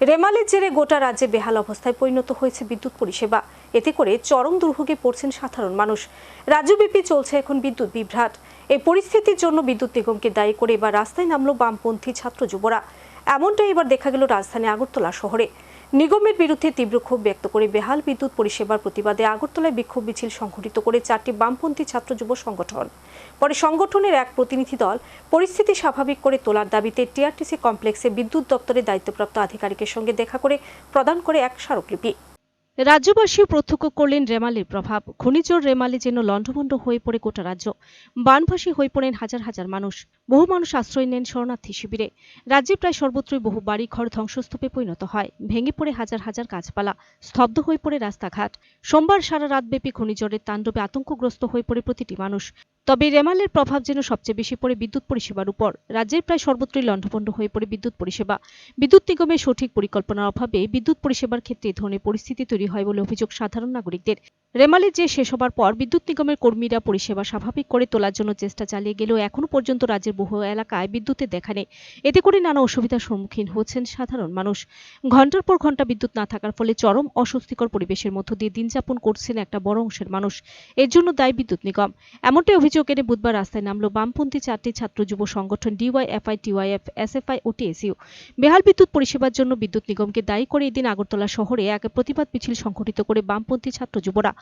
রেমালের জেরে গোটা রাজ্যে বেহাল অবস্থায় পরিণত হয়েছে বিদ্যুৎ পরিষেবা। এতে করে চরম দুর্ভোগে পড়ছেন সাধারণ মানুষ। রাজ্যব্যাপী চলছে এখন বিদ্যুৎ বিভ্রাট। এই পরিস্থিতির জন্য বিদ্যুৎ নিগমকে দায়ী করে এবার রাস্তায় নামলো বামপন্থী ছাত্র যুবরা। এমনটাই এবার দেখা গেল রাজধানী আগরতলা শহরে। নিগমের বিরুদ্ধে তীব্র ক্ষোভ ব্যক্ত করে বেহাল বিদ্যুৎ পরিষেবার প্রতিবাদে আগরতলায় বিক্ষোভ মিছিল সংঘটিত করে চারটি বামপন্থী ছাত্র যুব সংগঠন। পরে সংগঠনের এক প্রতিনিধি দল পরিস্থিতি স্বাভাবিক করে তোলার দাবিতে টিআরটিসি কমপ্লেক্সে বিদ্যুৎ দপ্তরের দায়িত্বপ্রাপ্ত আধিকারিকের সঙ্গে দেখা করে প্রদান করে এক স্মারকলিপি। রাজ্যবাসীও প্রত্যক্ষ করলেন রেমালের প্রভাব। ঘূর্ণিঝড় রেমালে যেন লণ্ডভণ্ড হয়ে পড়ে গোটা রাজ্য। বানভাসী হয়ে পড়েন হাজার হাজার মানুষ। বহু মানুষ আশ্রয় নেন শরণার্থী শিবিরে। রাজ্যে প্রায় সর্বত্রই বহু বাড়ি ঘর ধ্বংসস্তূপে পরিণত হয়। ভেঙে পড়ে হাজার হাজার গাছপালা, স্তব্ধ হয়ে পড়ে রাস্তাঘাট। সোমবার সারা রাতব্যাপী ঘূর্ণিঝড়ের তাণ্ডবে আতঙ্কগ্রস্ত হয়ে পড়ে প্রতিটি মানুষ। তবে রেমালের প্রভাব যেন সবচেয়ে বেশি পড়ে বিদ্যুৎ পরিষেবার উপর। রাজ্যের প্রায় সর্বত্রই লণ্ডভণ্ড হয়ে পড়ে বিদ্যুৎ পরিষেবা। বিদ্যুৎ নিগমের সঠিক পরিকল্পনার অভাবে বিদ্যুৎ পরিষেবার ক্ষেত্রে এ ধরনের পরিস্থিতি তৈরি হয় বলে অভিযোগ সাধারণ নাগরিকদের। রেমালের যে শেষ হবার পর বিদ্যুৎ নিগমের কর্মীরা পরিষেবা স্বাভাবিক করে তোলার জন্য চেষ্টা চালিয়ে গেলেও এখনও পর্যন্ত রাজ্যের বহু এলাকায় বিদ্যুতের দেখা নেই। এতে করে নানা অসুবিধার সম্মুখীন হচ্ছেন সাধারণ মানুষ। ঘণ্টার পর ঘণ্টা বিদ্যুৎ না থাকার ফলে চরম অস্বস্তিকর পরিবেশের মধ্য দিয়ে দিন যাপন করছেন একটা বড় অংশের মানুষ। এর জন্য দায়ী বিদ্যুৎ নিগম। এমনটাই অভিযোগ এনে বুধবার রাস্তায় নামল বামপন্থী চারটি ছাত্র যুব সংগঠন ডিওয়াইএফআই, টিওয়াইএফ, এসএফআই ও টিএসইউ। বেহাল বিদ্যুৎ পরিষেবার জন্য বিদ্যুৎ নিগমকে দায়ী করে এদিন আগরতলা শহরে এক প্রতিবাদ মিছিল সংঘটিত করে বামপন্থী ছাত্র যুবরা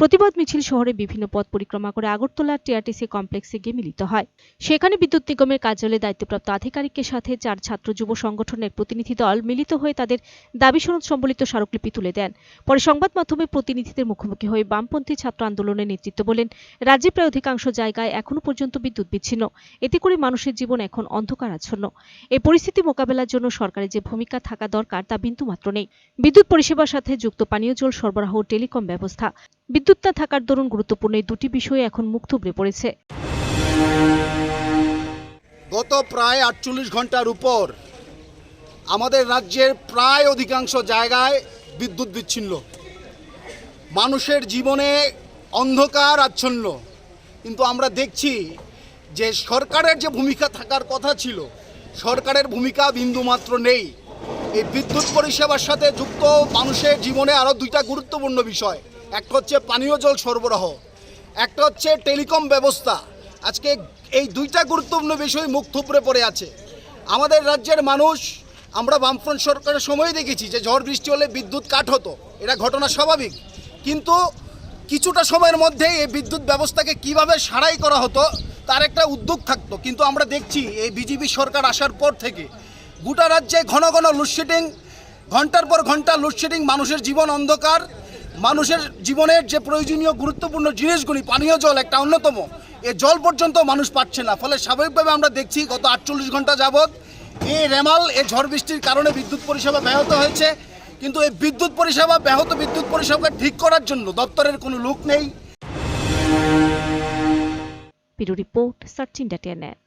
প্রতিবাদ মিছিল শহরে বিভিন্ন পথ পরিক্রমা করে আগরতলা টিআরটিসি কমপ্লেক্সে গিয়ে মিলিত হয়। সেখানে বিদ্যুৎ নিগমের কার্যালয়ে দায়িত্বপ্রাপ্ত আধিকারিকের সাথে চার ছাত্র যুব সংগঠনের প্রতিনিধি দল মিলিত হয়ে তাদের দাবি সনদ সম্বলিত স্মারকলিপি তুলে দেন। পরে সংবাদ মাধ্যমের প্রতিনিধিদের মুখোমুখি হয়ে বামপন্থী ছাত্র আন্দোলনের নেতৃত্ব বলেন, রাজ্যে প্রায় অধিকাংশ জায়গায় এখনও পর্যন্ত বিদ্যুৎ বিচ্ছিন্ন। এতে করে মানুষের জীবন এখন অন্ধকার আচ্ছন্ন এই পরিস্থিতি মোকাবেলার জন্য সরকারের যে ভূমিকা থাকা দরকার তা বিন্দুমাত্র নেই। বিদ্যুৎ পরিষেবার সাথে যুক্ত পানীয় জল সরবরাহ টেলিকম ব্যবস্থা বিদ্যুৎ না থাকার দরুন গুরুত্বপূর্ণ এই দুটি বিষয়ে এখন মুখ থুবড়ে পড়েছে। গত প্রায় আটচল্লিশ ঘণ্টার উপর আমাদের রাজ্যের প্রায় অধিকাংশ জায়গায় বিদ্যুৎ বিচ্ছিন্ন। মানুষের জীবনে অন্ধকার আচ্ছন্ন। কিন্তু আমরা দেখছি যে সরকারের যে ভূমিকা থাকার কথা ছিল, সরকারের ভূমিকা বিন্দুমাত্র নেই। এই বিদ্যুৎ পরিষেবার সাথে যুক্ত মানুষের জীবনে আরও দুইটা গুরুত্বপূর্ণ বিষয়। একটা হচ্ছে পানীয় জল সরবরাহ, একটা হচ্ছে টেলিকম ব্যবস্থা। আজকে এই দুইটা গুরুত্বপূর্ণ বিষয় মুখ থুপড়ে পড়ে আছে। আমাদের রাজ্যের মানুষ, আমরা বামফ্রন্ট সরকারের সময় দেখেছি যে ঝড় বৃষ্টি হলে বিদ্যুৎ কাট হতো, এটা ঘটনা স্বাভাবিক। কিন্তু কিছুটা সময়ের মধ্যেই এই বিদ্যুৎ ব্যবস্থাকে কীভাবে সারাই করা হতো, তার একটা উদ্যোগ থাকতো। কিন্তু আমরা দেখছি এই বিজেপি সরকার আসার পর থেকে গোটা রাজ্যে ঘন ঘন লোডশেডিং ঘণ্টার পর ঘণ্টা লোডশেডিং মানুষের জীবন অন্ধকার। মানুষের জীবনের যে প্রয়োজনীয় গুরুত্বপূর্ণ জিনিসগুলি, পানীয় জল একটা অন্যতম। এ জল পর্যন্ত মানুষ পাচ্ছে না। ফলে স্বাভাবিকভাবে আমরা দেখছি গত আটচল্লিশ ঘণ্টা যাবৎ এই রেমাল এই ঝড় বৃষ্টির কারণে বিদ্যুৎ পরিষেবা ব্যাহত হয়েছে। কিন্তু এই বিদ্যুৎ পরিষেবা, ব্যাহত বিদ্যুৎ পরিষেবাকে ঠিক করার জন্য দপ্তরের কোনো লোক নেই। Report, search India net